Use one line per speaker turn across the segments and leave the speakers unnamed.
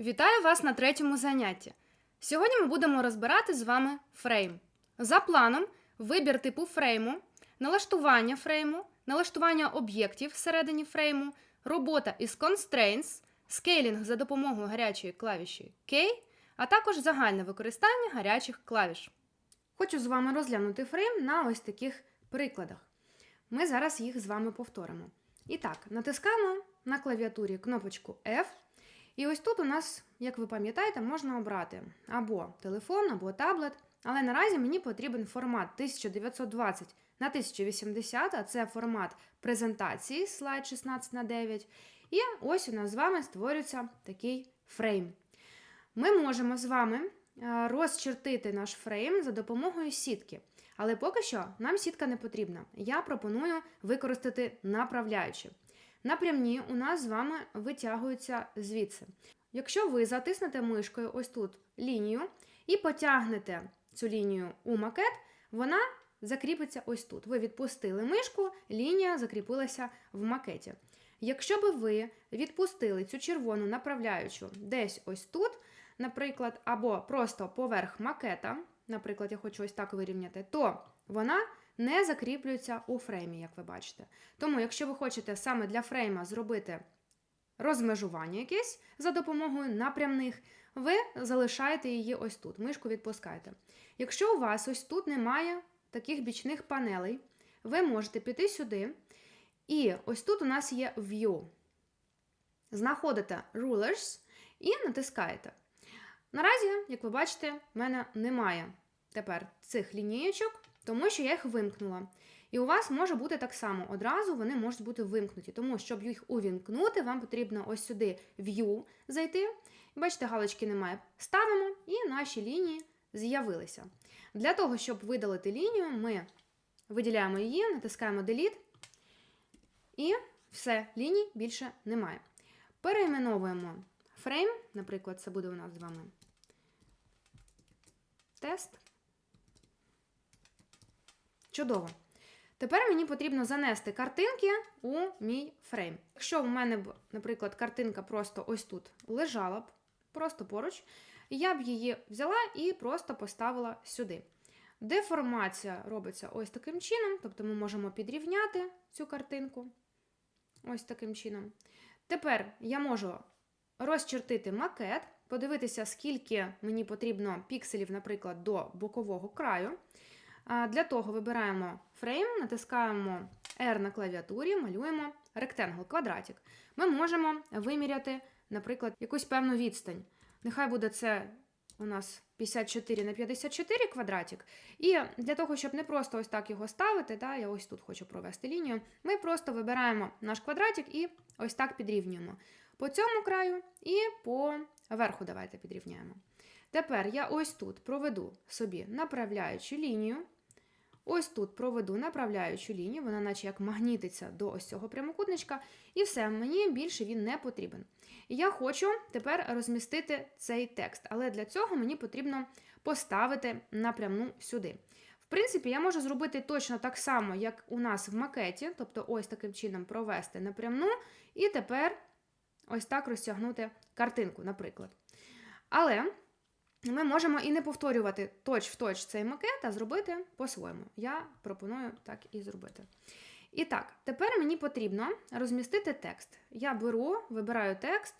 Вітаю вас на третьому занятті. Сьогодні ми будемо розбирати з вами фрейм. За планом, вибір типу фрейму, налаштування фрейму, налаштування об'єктів всередині фрейму, робота із constraints, скейлінг за допомогою гарячої клавіші K, а також загальне використання гарячих клавіш. Хочу з вами розглянути фрейм на ось таких прикладах. Ми зараз їх з вами повторимо. І так, натискаємо на клавіатурі кнопочку F. І ось тут у нас, як ви пам'ятаєте, можна обрати або телефон, або таблет. Але наразі мені потрібен формат 1920 на 1080, а це формат презентації слайд 16 на 9. І ось у нас з вами створюється такий фрейм. Ми можемо з вами е, розчертити наш фрейм за допомогою сітки. Але поки що нам сітка не потрібна. Я пропоную використати направляючі. Напрямні у нас з вами витягуються звідси. Якщо ви затиснете мишкою ось тут лінію і потягнете цю лінію у макет, вона закріпиться ось тут. Ви відпустили мишку, лінія закріпилася в макеті. Якщо би ви відпустили цю червону направляючу десь ось тут, наприклад, або просто поверх макета, наприклад, я хочу ось так вирівняти, то вона не закріплюється у фреймі, як ви бачите. Тому, якщо ви хочете саме для фрейма зробити розмежування якесь за допомогою напрямних, ви залишаєте її ось тут, мишку відпускаєте. Якщо у вас ось тут немає таких бічних панелей, ви можете піти сюди, і ось тут у нас є View. Знаходите Rulers і натискаєте. Наразі, як ви бачите, в мене немає тепер цих лінієчок, тому що я їх вимкнула. І у вас може бути так само. Одразу вони можуть бути вимкнуті. Тому, щоб їх увімкнути, вам потрібно ось сюди View зайти. Бачите, галочки немає. Ставимо, і наші лінії з'явилися. Для того, щоб видалити лінію, ми виділяємо її, натискаємо Delete. І все, ліній більше немає. Перейменовуємо фрейм, наприклад, це буде у нас з вами тест. Чудово. Тепер мені потрібно занести картинки у мій фрейм. Якщо в мене б, наприклад, картинка просто ось тут лежала б, просто поруч, я б її взяла і просто поставила сюди. Деформація робиться ось таким чином, тобто ми можемо підрівняти цю картинку. Ось таким чином. Тепер я можу розчертити макет, подивитися, скільки мені потрібно пікселів, наприклад, до бокового краю. Для того вибираємо фрейм, натискаємо R на клавіатурі, малюємо ректангл, квадратик. Ми можемо виміряти, наприклад, якусь певну відстань. Нехай буде це у нас 54 на 54 квадратик. І для того, щоб не просто ось так його ставити, да, я ось тут хочу провести лінію, ми просто вибираємо наш квадратик і ось так підрівнюємо. По цьому краю і по верху давайте підрівняємо. Тепер я ось тут проведу собі направляючу лінію. Ось тут проведу направляючу лінію, вона наче як магнітиться до ось цього прямокутничка, і все, мені більше він не потрібен. Я хочу тепер розмістити цей текст, але для цього мені потрібно поставити напрямну сюди. В принципі, я можу зробити точно так само, як у нас в макеті, тобто ось таким чином провести напрямну, і тепер ось так розтягнути картинку, наприклад. Але ми можемо і не повторювати точ-в-точ цей макет, а зробити по-своєму. Я пропоную так і зробити. І так, тепер мені потрібно розмістити текст. Я беру, вибираю текст,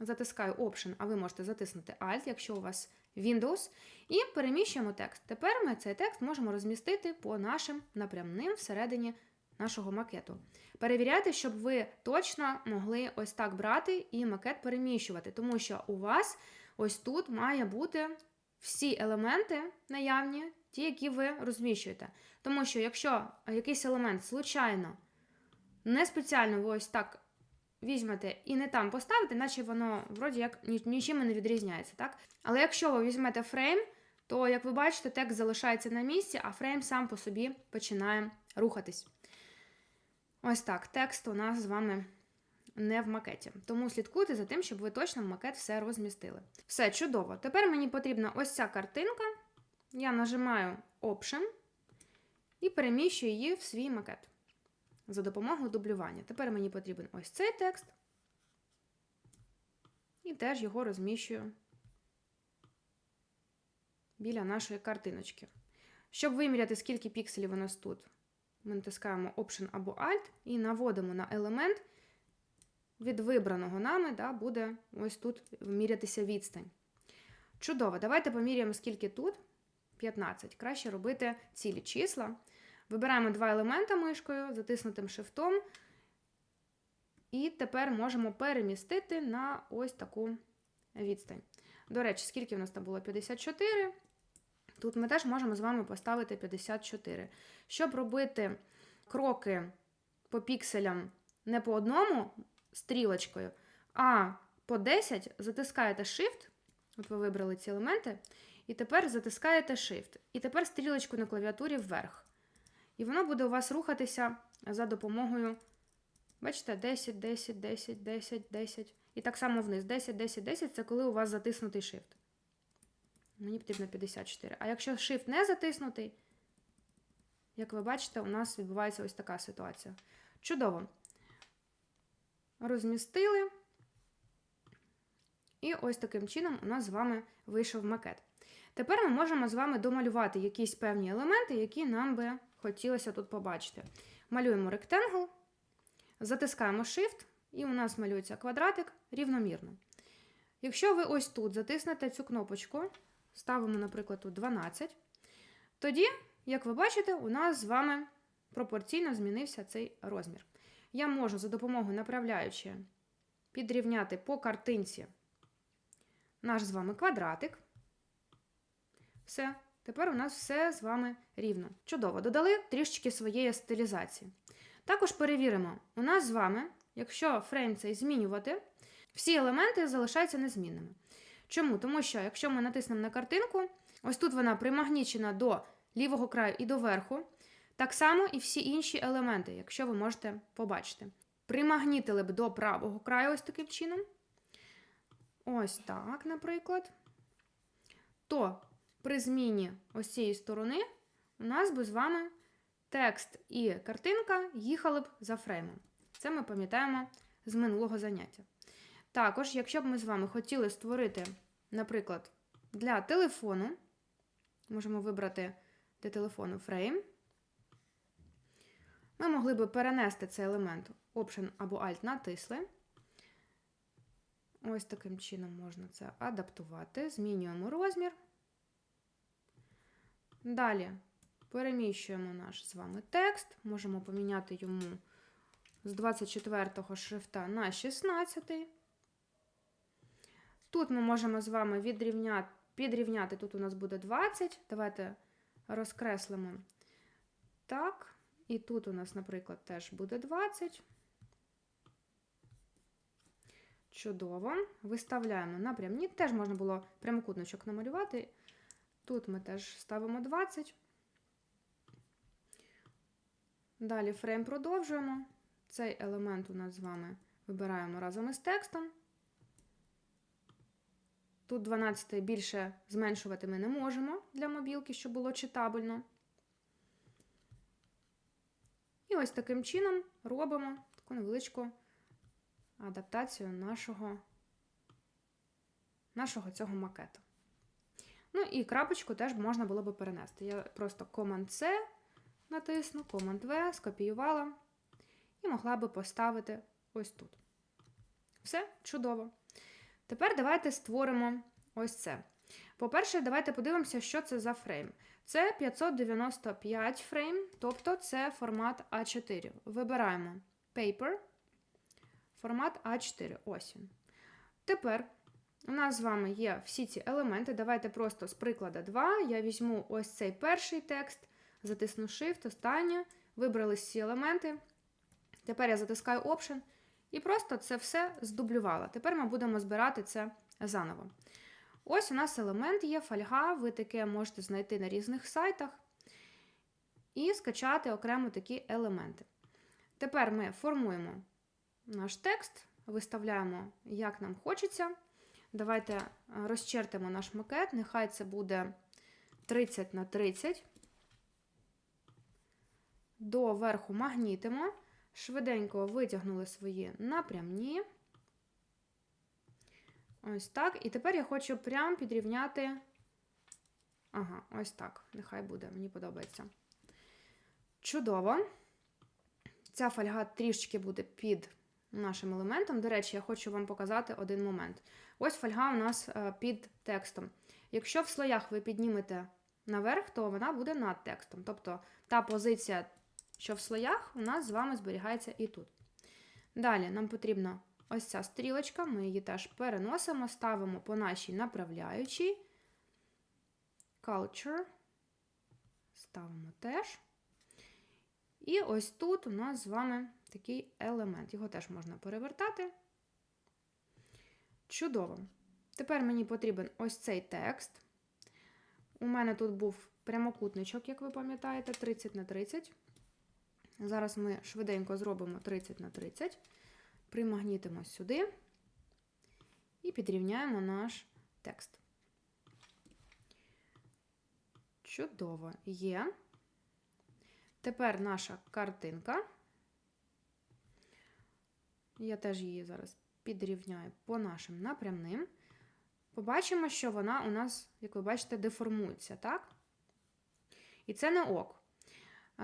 затискаю Option, а ви можете затиснути Alt, якщо у вас Windows, і переміщуємо текст. Тепер ми цей текст можемо розмістити по нашим напрямним всередині нашого макету. Перевіряйте, щоб ви точно могли ось так брати і макет переміщувати, тому що у вас ось тут має бути всі елементи наявні, ті, які ви розміщуєте. Тому що якщо якийсь елемент случайно, не спеціально ви ось так візьмете і не там поставите, наче воно вроді як нічим не відрізняється. так? Але якщо ви візьмете фрейм, то, як ви бачите, текст залишається на місці, а фрейм сам по собі починає рухатись. Ось так, текст у нас з вами не в макеті. Тому слідкуйте за тим, щоб ви точно в макет все розмістили. Все чудово. Тепер мені потрібна ось ця картинка. Я нажимаю Option і переміщую її в свій макет за допомогою дублювання. Тепер мені потрібен ось цей текст. І теж його розміщую біля нашої картиночки. Щоб виміряти, скільки пікселів у нас тут, ми натискаємо Option або Alt і наводимо на елемент. Від вибраного нами да, буде ось тут мірятися відстань. Чудово, давайте поміряємо, скільки тут. 15. Краще робити цілі числа. Вибираємо два елемента мишкою, затиснутим шифтом. І тепер можемо перемістити на ось таку відстань. До речі, скільки в нас там було? 54. Тут ми теж можемо з вами поставити 54. Щоб робити кроки по пікселям не по одному стрілочкою, а по 10 затискаєте Shift, от ви вибрали ці елементи, і тепер затискаєте Shift. І тепер стрілочку на клавіатурі вверх. І воно буде у вас рухатися за допомогою, бачите, 10, 10, 10, 10, 10. І так само вниз. 10, 10, 10 це коли у вас затиснутий Shift. Мені потрібно 54. А якщо Shift не затиснутий, як ви бачите, у нас відбувається ось така ситуація. Чудово. Розмістили. І ось таким чином у нас з вами вийшов макет. Тепер ми можемо з вами домалювати якісь певні елементи, які нам би хотілося тут побачити. Малюємо ректангл, затискаємо Shift, і у нас малюється квадратик рівномірно. Якщо ви ось тут затиснете цю кнопочку, ставимо, наприклад, тут 12, тоді, як ви бачите, у нас з вами пропорційно змінився цей розмір. Я можу за допомогою направляючи підрівняти по картинці наш з вами квадратик. Все. Тепер у нас все з вами рівно. Чудово, додали трішечки своєї стилізації. Також перевіримо, у нас з вами, якщо фрейм цей змінювати, всі елементи залишаються незмінними. Чому? Тому що, якщо ми натиснемо на картинку, ось тут вона примагнічена до лівого краю і до верху, так само і всі інші елементи, якщо ви можете побачити. Примагнітили б до правого краю ось таким чином. Ось так, наприклад. То при зміні ось цієї сторони у нас би з вами текст і картинка їхали б за фреймом. Це ми пам'ятаємо з минулого заняття. Також, якщо б ми з вами хотіли створити, наприклад, для телефону, можемо вибрати для телефону фрейм, ми могли би перенести цей елемент Option або Alt натисли. Ось таким чином можна це адаптувати. Змінюємо розмір. Далі переміщуємо наш з вами текст, можемо поміняти йому з 24-го шрифта на 16. Тут ми можемо з вами відрівняти, підрівняти, тут у нас буде 20. Давайте розкреслимо так. І тут у нас, наприклад, теж буде 20. Чудово. Виставляємо напрямні. Теж можна було прямокутничок намалювати. Тут ми теж ставимо 20. Далі фрейм продовжуємо. Цей елемент у нас з вами вибираємо разом із текстом. Тут 12 більше зменшувати ми не можемо для мобілки, щоб було читабельно. І ось таким чином робимо таку невеличку адаптацію нашого, нашого цього макету. Ну і крапочку теж можна було би перенести. Я просто Command-C натисну, Command-V, скопіювала і могла би поставити ось тут. Все, чудово. Тепер давайте створимо ось це. По-перше, давайте подивимося, що це за фрейм. Це 595 фрейм, тобто це формат А4. Вибираємо Paper, формат А4. Ось він. Тепер у нас з вами є всі ці елементи. Давайте просто з прикладу 2. Я візьму ось цей перший текст, затисну Shift, останнє, вибрали всі елементи. Тепер я затискаю Option і просто це все здублювала. Тепер ми будемо збирати це заново. Ось у нас елемент є, фольга, ви таке можете знайти на різних сайтах. І скачати окремо такі елементи. Тепер ми формуємо наш текст, виставляємо, як нам хочеться. Давайте розчертимо наш макет, нехай це буде 30 на 30. До верху магнітимо, швиденько витягнули свої напрямні. Ось так. І тепер я хочу прям підрівняти. Ага, ось так. Нехай буде, мені подобається. Чудово. Ця фольга трішечки буде під нашим елементом. До речі, я хочу вам показати один момент. Ось фольга у нас е, під текстом. Якщо в слоях ви піднімете наверх, то вона буде над текстом. Тобто та позиція, що в слоях, у нас з вами зберігається і тут. Далі нам потрібна ось ця стрілочка, ми її теж переносимо, ставимо по нашій направляючій. Culture. Ставимо теж. І ось тут у нас з вами такий елемент. Його теж можна перевертати. Чудово. Тепер мені потрібен ось цей текст. У мене тут був прямокутничок, як ви пам'ятаєте, 30 на 30. Зараз ми швиденько зробимо 30 на 30. Примагнітимо сюди і підрівняємо наш текст. Чудово є. Тепер наша картинка. Я теж її зараз підрівняю по нашим напрямним. Побачимо, що вона у нас, як ви бачите, деформується, так? І це не ок.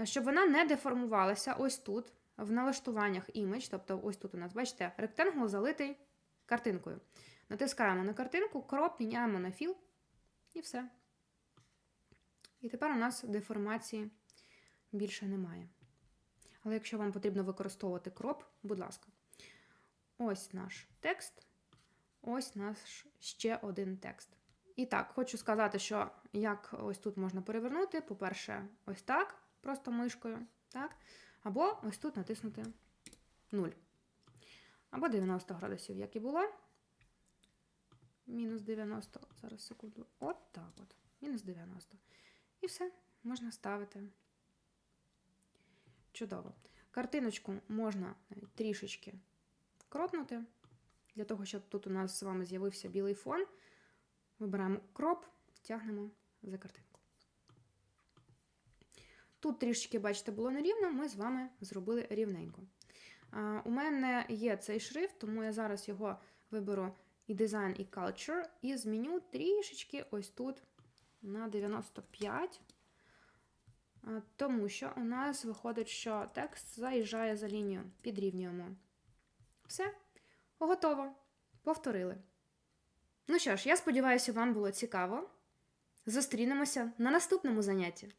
Щоб вона не деформувалася ось тут, в налаштуваннях image, тобто ось тут у нас, бачите, ректангл залитий картинкою. Натискаємо на картинку, кроп, міняємо на філ, і все. І тепер у нас деформації більше немає. Але якщо вам потрібно використовувати кроп, будь ласка. Ось наш текст, ось наш ще один текст. І так, хочу сказати, що як ось тут можна перевернути. По-перше, ось так, просто мишкою, так? Або ось тут натиснути 0. Або 90 градусів, як і було. Мінус 90. Зараз секунду. От так от. Мінус 90. І все, можна ставити. Чудово. Картиночку можна трішечки кропнути, для того, щоб тут у нас з вами з'явився білий фон. Вибираємо кроп, тягнемо за картинку. Тут трішечки, бачите, було нерівно, ми з вами зробили рівненько. У мене є цей шрифт, тому я зараз його виберу і Design, і Culture, і зміню трішечки ось тут на 95. Тому що у нас виходить, що текст заїжджає за лінію. Підрівнюємо. Все, готово. Повторили. Ну що ж, я сподіваюся, вам було цікаво. Зустрінемося на наступному занятті.